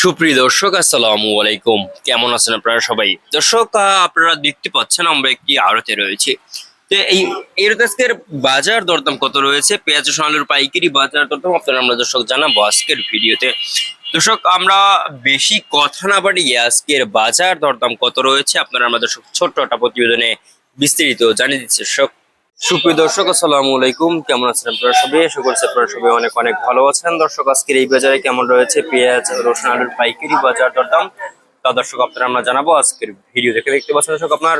সুপ্রিয় দর্শক, আসসালামু আলাইকুম। কেমন আছেন আপনারা সবাই? দর্শক আপনারা দেখতে পাচ্ছেন আমরা একটি আড়তে রয়েছে। তো এই এর আজকের বাজার দরদাম কত রয়েছে? পেঁয়াজ রসুন আলুর পাইকারি বাজার দরদাম আপনারা আমরা দর্শক জানাব আজকের ভিডিওতে। দর্শক, আমরা বেশি কথা না বাড়িয়ে আজকের বাজার দরদাম কত রয়েছে আপনারা আমরা দর্শক ছোট্ট একটা প্রতিবেদনে বিস্তারিত জানিয়ে দিচ্ছে। দর্শক সুপ্রিয় দর্শক, আসসালামু আলাইকুম। কেমন আছেন আপনারা সবাই? আশা করছি আপনারা সবাই অনেক অনেক ভালো আছেন। দর্শক, আজকের এই বাজারে কেমন রয়েছে? পেঁয়াজ, রসুন, আলুর পাইকারি বাজার দরদাম। তা দর্শক, আপনারা, আমরা জানাব আজকের ভিডিও দেখে। দেখতে পাচ্ছেন দর্শক, আপনার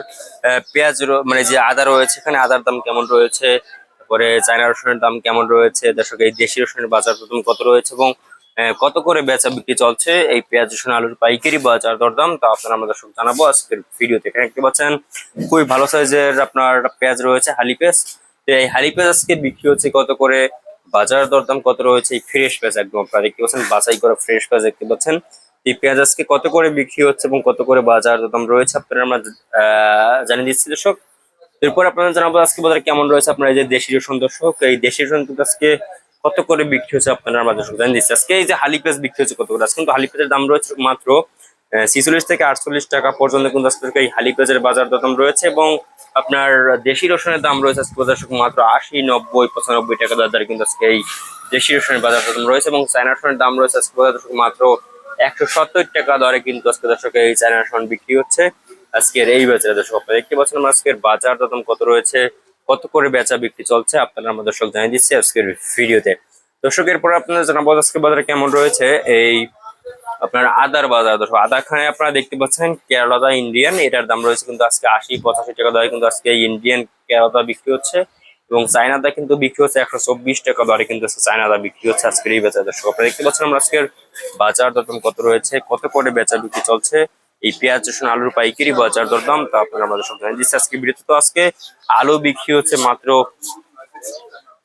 পেঁয়াজ মানে যে আদা রয়েছে, এখানে আদার দাম কেমন রয়েছে? তারপরে চায়না রসুনের দাম কেমন রয়েছে? দর্শক, এই দেশি রসুনের বাজার দরদাম কত রয়েছে? এবং কত করে বেচা বিক্রি চলছে? এই পেঁয়াজ, রসুন, আলুর পাইকারি বাজার দরদাম, তা আপনারা আমরা দর্শক জানাব। আজকের ভিডিওতে এখানে দেখতে পাচ্ছেন, খুবই ভালো সাইজের আপনার পেঁয়াজ রয়েছে, হালি পেঁয়াজ। তো এই হালি পেঁয়াজ আজকে বিক্রি হচ্ছে কত করে? বাজার দরদাম কত রয়েছে? এই ফ্রেশ পেঁয়াজ একদম আপনারা দেখতে পাচ্ছেন, বাছাই করা ফ্রেশ পেঁয়াজ দেখতে পাচ্ছেন। এই পেঁয়াজ আজকে কত করে বিক্রি হচ্ছে এবং কত করে বাজার দরদাম রয়েছে, আপনারা আমরা জানিয়ে দিচ্ছি দর্শক। এরপর আপনারা জানাব আজকে বাজারে কেমন রয়েছে, আপনার এই যে দেশি রসুন দর্শক, এই দেশি রসুন কিন্তু আজকে কত করে বিক্রি হচ্ছে আপনারা আমরা দর্শক জানিয়ে দিচ্ছি। আজকে এই যে হালি পেঁয়াজ বিক্রি হচ্ছে কত করে? আজকে কিন্তু হালি পেঁয়াজের দাম রয়েছে মাত্র ছিচল্লিশ থেকে আটচল্লিশ টাকা পর্যন্ত কিন্তু আজকে এই হালি পেঁয়াজের বাজার দরদাম রয়েছে এবং আপনার দেশি রসুনের দাম রয়েছে আজকে দর্শক মাত্র আশি, নব্বই, পঁচানব্বই টাকা দরে কিন্তু আজকে এই দেশি রসুনের বাজার দরদাম রয়েছে এবং চায়না রসুনের দাম রয়েছে আজকে দর্শক মাত্র একশো সত্তর টাকা দরে কিন্তু আজকে দর্শক এই চায়না রসুন বিক্রি হচ্ছে। আজকের এই বাজারে দর্শক, আপনারা দেখতে পাচ্ছেন আজকের বাজার দরদাম কত রয়েছে? কত করে বেচা বিক্রি চলছে আপনারা আমরা দর্শক জানিয়ে দিচ্ছি আজকের ভিডিওতে। দর্শক, এরপর আপনারা জানাব আজকে বাজারে কেমন রয়েছে। এই আপনার আদার বাজার। দর্শক, আদা খানে আপনারা দেখতে পাচ্ছেন কেরালাদা ইন্ডিয়ান, এটার দাম রয়েছে কিন্তু আজকে আশি পঁচাশি টাকা দরে কিন্তু আজকে ইন্ডিয়ান কেরালাদা বিক্রি হচ্ছে এবং চায়নাদা কিন্তু বিক্রি হচ্ছে একশো চব্বিশ টাকা দরে কিন্তু চায়নাদা বিক্রি হচ্ছে আজকের এই বেচা দর্শক, আপনারা দেখতে পাচ্ছেন আমরা আজকের বাজার দরদাম কত রয়েছে, কত করে বেচা বিক্রি চলছে এই পেঁয়াজ, রসুন, আলুর পাইকারি বাজার দরদাম, তা আপনারা আমাদের সব আজকে ভিডিওতে তো আজকে। আলু বিক্রি হচ্ছে মাত্র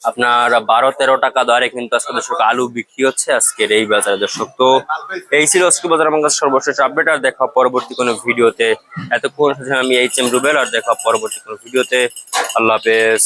আপনার বারো তেরো টাকা দরে, কিন্তু আজকে দর্শক আলু বিক্রি হচ্ছে আজকের এই বাজারে। দর্শক, তো এই ছিল আজকে বাজার আমার কাছে সর্বশেষ আপডেট, আর দেখা পরবর্তী কোনো ভিডিওতে। এতক্ষণ আমি এইচ এম রুবেল, আর দেখা পরবর্তী কোনো ভিডিওতে। আল্লাহ হাফেজ।